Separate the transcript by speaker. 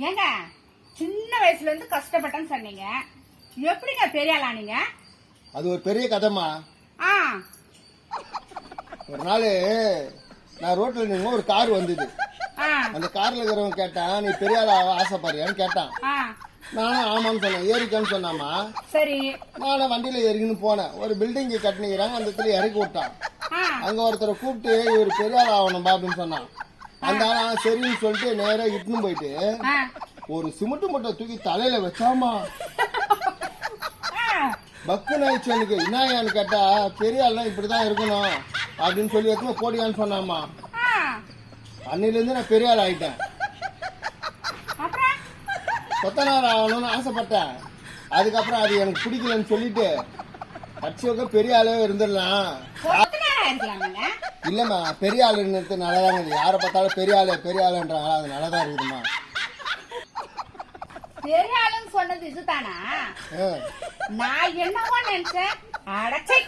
Speaker 1: ஏங்க சின்ன வயசுல இருந்து கஷ்டப்பட்டேன்னு சொன்னீங்க. எப்படிங்க பெரிய ஆளா நீங்க?
Speaker 2: அது ஒரு பெரிய கதைமா
Speaker 1: ஆ.
Speaker 2: ஒரு நாள் நான் ரோட்டில் நின்று ஒரு கார் வந்தது.
Speaker 1: ஆ.
Speaker 2: அந்த கார்ல இருக்கிறவன் கேட்டான் நீ பெரிய ஆளா ஆசைப்படுறியான்னு கேட்டான்.
Speaker 1: ஆ.
Speaker 2: நானும் ஆமான்னு சொன்னேன் ஏறிக்கான்னு சொன்னாமா
Speaker 1: சரி.
Speaker 2: நானும் வண்டியில ஏறிக்கின்னு போனேன். ஒரு பில்டிங் கட்டினுக்கிறாங்க அந்த இடத்துல இறக்கி விட்டான்.
Speaker 1: ஆ.
Speaker 2: அங்க ஒருத்தரை கூப்பிட்டு இவர் பெரிய ஆள் ஆகணும்பா அப்படின்னு சொன்னான். அந்த ஆள் சரின்னு சொல்லிட்டு நேரா இட்டுன்னு போயிட்டு ஒரு சிமெண்ட் மூட்டை தூக்கி தலையில வச்சாமா? பக்குன்னு ஆயிடுச்சு எனக்கு என்னன்னு கேட்டா பெரிய ஆள்லாம் இப்படிதான் இருக்கணும் அப்படின்னு சொல்லி எத்தனை போடியான்னு சொன்னாமா.
Speaker 1: ஆ.
Speaker 2: அன்னில இருந்து நான் பெரிய ஆள் ஆயிட்டேன். கொத்தனார் ஆகணும்னு ஆசைப்பட்டேன். அதுக்கப்புறம் அது எனக்கு பிடிக்கலன்னு சொல்லிட்டு கட்சியோக்க பெரிய ஆளே இருந்துடலாம். இல்லம்மா பெரிய ஆள் இருந்தது நல்லதாங்க இருக்குது. யாரை பார்த்தாலும் பெரிய ஆளு பெரிய ஆளுன்றாங்க அது நல்லதா இருக்குதுமா
Speaker 1: பெரிய ஆளுன்னு சொன்னது இதுதானா. நான் என்னவோ நினைச்சேன் அடச்சை.